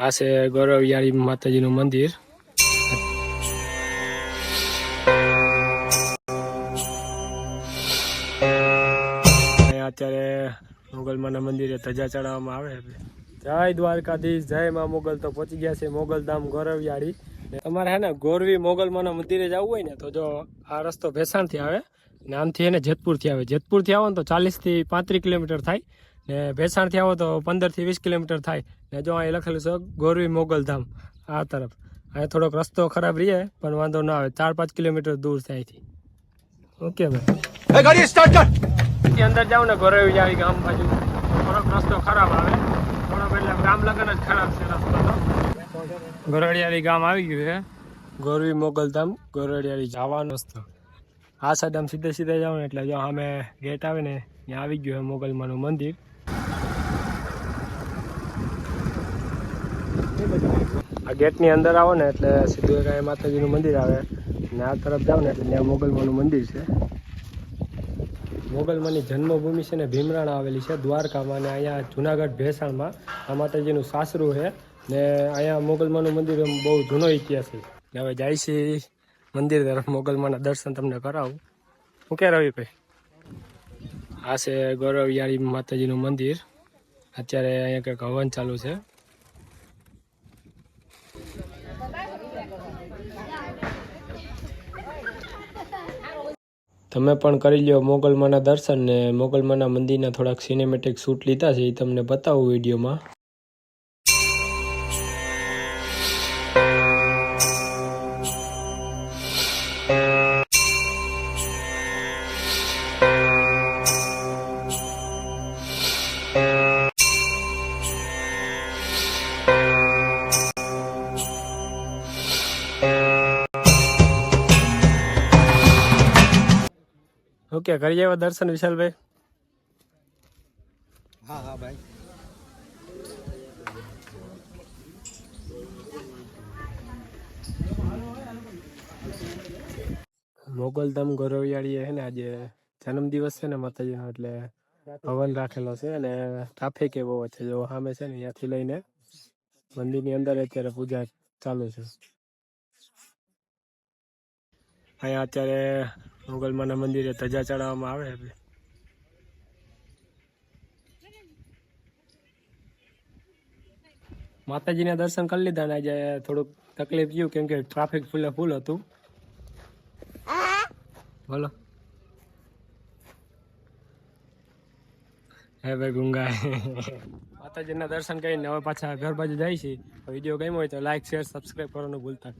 આ છે ગૌરવિયાળી માતાજીનું મંદિર. અત્યારે અત્યારે મોગલમાના મંદિરે ધજા ચડાવવામાં આવે જય દ્વારકાધીશ, જય માં મોગલ. તો પહોંચી ગયા છે મોગલધામ ગૌરવિયાળી. તમારે હે ને ગોરવી મોગલમાના મંદિરે જવું હોય ને, તો જો આ રસ્તો ભેસાણથી આવે. ને આમથી એને જેતપુરથી આવે. જેતપુરથી આવો ને તો ચાલીસથી પાંત્રીસ કિલોમીટર થાય. ને ભેસાણથી આવો તો પંદરથી વીસ કિલોમીટર થાય. ને જો અહીં લખેલું છે ગોરવી મોગલધામ આ તરફ. અહીંયા થોડોક રસ્તો ખરાબ રહીએ પણ વાંધો ના આવે. ચાર પાંચ કિલોમીટર દૂર છે અહીંથી ઓકે ભાઈ. ગાડી સ્ટાર્ટ કર. અંદર જાવ ને ગોરવી જાવી ગામ બાજુ. થોડોક રસ્તો ખરાબ આવે. થોડોક એટલે ગામ લગન જ ખરાબ છે રસ્તો તો. ગોરડિયાળી ગામ આવી ગયું છે. ગોરવી મોગલધામ ગોરડિયાળી જવાનો રસ્તો. આ સાઈડ આમ સીધે સીધે જાવ ને એટલે જો અમે ગેટ આવે ને ત્યાં આવી ગયું છે મોગલમાનું મંદિર. આ ગેટની અંદર આવો ને એટલે સીધું માતાજીનું મંદિર આવે. ને આ તરફ જાઓ ને એટલે ત્યાં મોગલમાનું મંદિર છે. મોગલમાની જન્મભૂમિ છે ને ભીમરાણા આવેલી છે, દ્વારકામાં અને અહીંયા જુનાગઢ ભેસાણમાં. આ માતાજીનું સાસરું છે ને અહીંયા મોગલમાનું મંદિર એમ બહુ જૂનો ઇતિહાસ છે. હવે જાય છે મંદિર તરફ મોગલમાના દર્શન તમને કરાવું. હું કે રવિભાઈ આ છે ગૌરવિયાળી માતાજીનું મંદિર. અત્યારે અહીંયા કંઈક હવન ચાલુ છે. તમે પણ કરી લ્યો મોગલમાના દર્શન ને મોગલમાના મંદિરના થોડાક સિનેમેટિક શૂટ લીધા છે એ તમને બતાવું વિડીયોમાં. ઓકે કરી આવ્યા દર્શન વિશાલભાઈ? હા હા ભાઈ. મોગલધામ ગોરવિયાળીએ છે ને આજે જન્મદિવસ છે ને માતાજીનો એટલે હવન રાખેલો છે અને ટ્રાફિક એ બહુ છે. જો સામે છે ને ત્યાંથી લઈને મંદિરની અંદર અત્યારે પૂજા ચાલુ છે. અહીંયા અત્યારે મોગલમાના મંદિરે ધજા ચડાવવામાં આવે હવે માતાજીના દર્શન કરી લીધા ને આજે થોડુંક તકલીફ થયું, કેમ કે ટ્રાફિક ફૂલે ફૂલ હતું. બોલો. હે ભાઈ ગુંગા. માતાજીના દર્શન કરીને હવે પાછા ઘર બાજુ જાય છે. વીડિયો ગમ્યો હોય તો લાઈક શેર સબસ્ક્રાઈબ કરવાનું ભૂલતા.